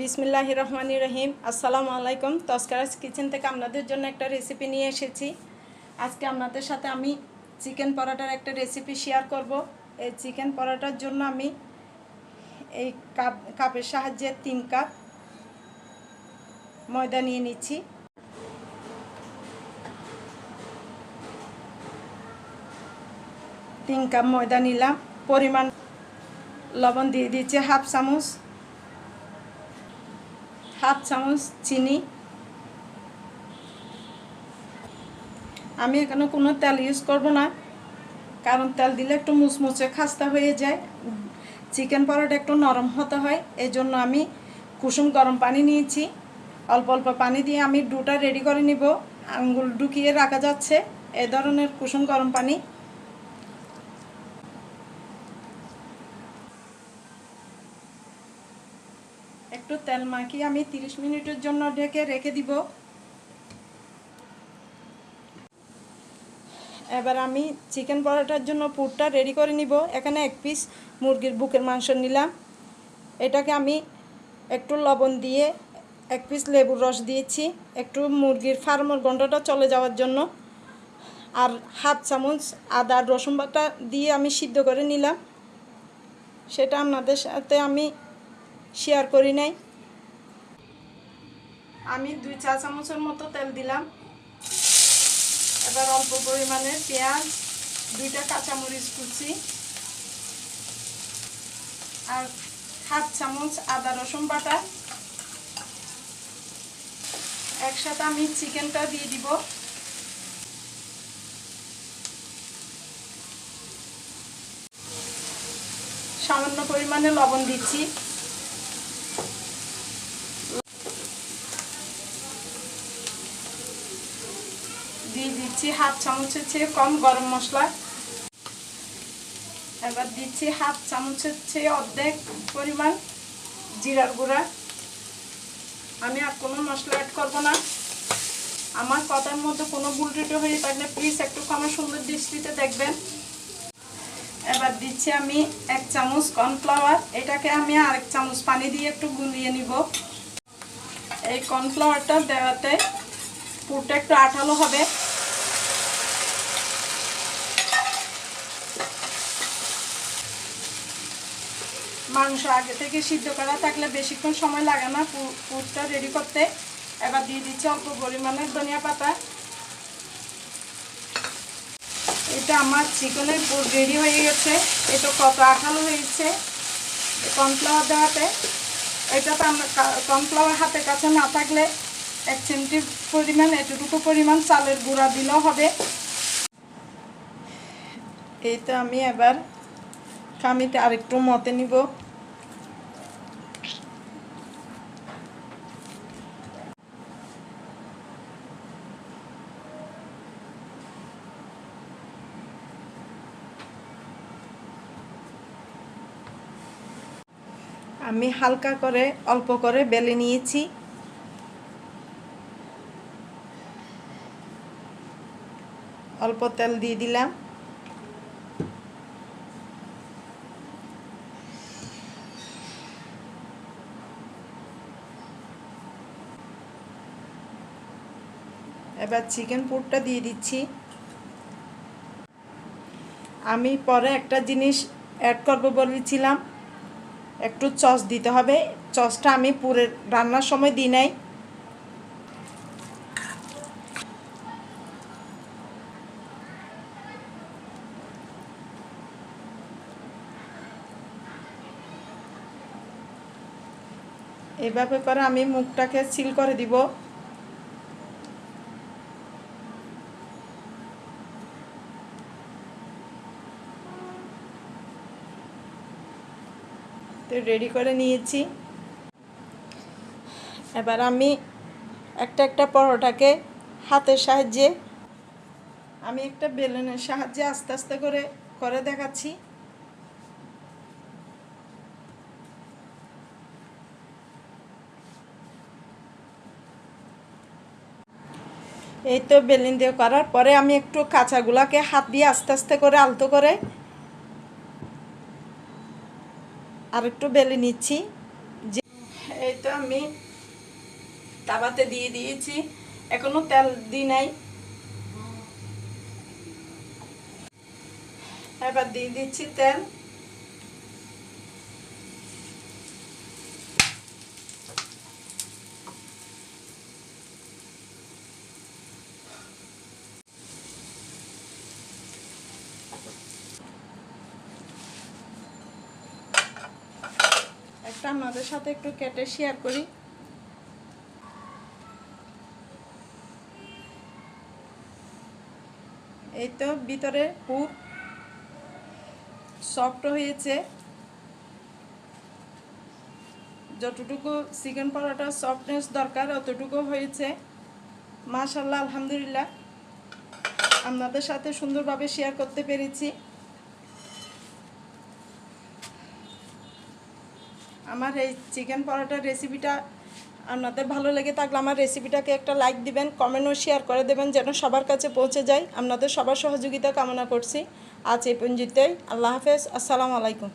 বিসমিল্লাহ রহমানি রহিম। আসসালামু আলাইকুম। তস্কারাজ কিচেন থেকে আপনাদের জন্য একটা রেসিপি নিয়ে এসেছি। আজকে আপনাদের সাথে আমি চিকেন পরোটার একটা রেসিপি শেয়ার করব। এই চিকেন পরোটার জন্য আমি এই কাপ, কাপের সাহায্যে তিন কাপ ময়দা নিয়ে নিচ্ছি। তিন কাপ ময়দা নিলাম। পরিমাণ লবণ দিয়ে দিচ্ছি হাফ চামচ। হাফ চামচ চিনি। আমি এখানে কোনো তেল ইউজ করব না, কারণ তেল দিলে একটু মুচমুচে খাস্তা হয়ে যায়। চিকেন পরোটা একটু নরম হতে হয় এই জন্য আমি কুসুম গরম পানি নিয়েছি। অল্প অল্প পানি দিয়ে আমি ডুটা রেডি করে নিব। আঙ্গুল ঢুকিয়ে রাখা যাচ্ছে। এ ধরনের কুসুম গরম পানি একটু তেল মাখিয়ে আমি 30 মিনিটের জন্য ঢেকে রেখে দিব। এবার আমি চিকেন পরোটার জন্য পুরটা রেডি করে নিব। এখানে এক পিস মুরগির বুকের মাংস নিলাম। এটাকে আমি একটু লবণ দিয়ে এক পিস লেবুর রস দিয়েছি। একটু মুরগির ফার্মের গন্ধটা চলে যাওয়ার জন্য। আর হাফ চামচ আদা রসুন বাটা দিয়ে আমি সিদ্ধ করে নিলাম। সেটা আপনাদের সাথে আমি শেয়ার করি নাই। আমি দুই চা চামচের মতো তেল দিলাম। এবার অল্প পরিমাণে পেঁয়াজ, দুইটা কাঁচামরিচ কুচি আর হাফ চামচ আদা রসুন বাটা। একসাথে আমি চিকেনটা দিয়ে দিব। সামান্য পরিমাণে লবণ দিচ্ছি দিয়ে দিচ্ছি হাফ চামচের চেয়ে কম গরম মশলা। এবার দিচ্ছি হাফ চামচের চেয়ে অর্ধেক পরিমাণ জিরার গুঁড়া। আমি আর কোনো মশলা অ্যাড করব না। আমার কথার মধ্যে কোনো ত্রুটি হয়ে থাকলে প্লিজ একটু আমার সুন্দর দৃষ্টিতে দেখবেন। এবার দিচ্ছি আমি এক চামচ কর্নফ্লাওয়ার। এটাকে আমি আরেক চামচ পানি দিয়ে একটু গুলিয়ে নিব। এই কর্নফ্লাওয়ারটা দেওয়াতে পুরটা একটু আঠালো হবে। মাংস আগে থেকে সিদ্ধ করা থাকলে বেশিক্ষণ সময় লাগে না পুরটা রেডি করতে। এবার দিয়ে দিচ্ছি অল্প পরিমাণের ধনিয়া পাতা। এটা আমার চিকেনের পুর রেডি হয়ে গেছে। এটা কত আঠালো হয়েছে। কর্নফ্লাওয়ার দেওয়াতে। এটাতে আমরা কর্নফ্লাওয়ার হাতের কাছে না থাকলে এক চিমটি পরিমাণ, এতটুকু পরিমাণ চালের গুঁড়া দিলেও হবে। এই তো আমি এবার খামিতে আরেকটু মতে নিব। আমি হালকা করে, অল্প করে বেলে নিয়েছি। অল্প তেল দিয়ে দিলাম। এবার চিকেন পুরটা দিয়ে দিচ্ছি। আমি পরে একটা জিনিস অ্যাড করব বলেছিলাম। একটু চস দিতে হবে। চসটা আমি পুরে রান্নার সময় দিই নাই। এভাবে করে আমি মুখটাকে সিল করে দিব। তো রেডি করে নিয়েছি। এবার আমি একটা একটা পরোটাকে হাতের সাহায্যে আমি একটা বেলুনের সাহায্যে আস্তে আস্তে করে করে দেখাচ্ছি। এই তো বেলুন দিয়ে করার পরে আমি একটু কাঁচাগুলাকে হাত দিয়ে আস্তে আস্তে করে আলতো করে আর একটু বেলে নিচ্ছি। তো আমি তাবাতে দিয়ে দিয়েছি। এখনও তেল দিই নাই। এবার দিয়ে দিচ্ছি তেল। একটা আপনাদের সাথে একটু কেটে শেয়ার করি। এই তো ভিতরে পুর সফট হয়েছে। যতটুকু চিকেন পরোটা সফটনেস দরকার, অতটুকু হয়েছে। মাশাল্লাহ আলহামদুলিল্লাহ। আপনাদের সাথে সুন্দরভাবে শেয়ার করতে পেরেছি। আমার এই চিকেন পরোটার রেসিপিটা আপনাদের ভালো লেগে থাকলে আমার রেসিপিটাকে একটা লাইক দিবেন কমেন্টও শেয়ার করে দেবেন যেন সবার কাছে পৌঁছে যায়। আপনাদের সবার সহযোগিতা কামনা করছি। আজ এই পঞ্জিতেই আল্লাহ হাফেজ। আসসালামু আলাইকুম।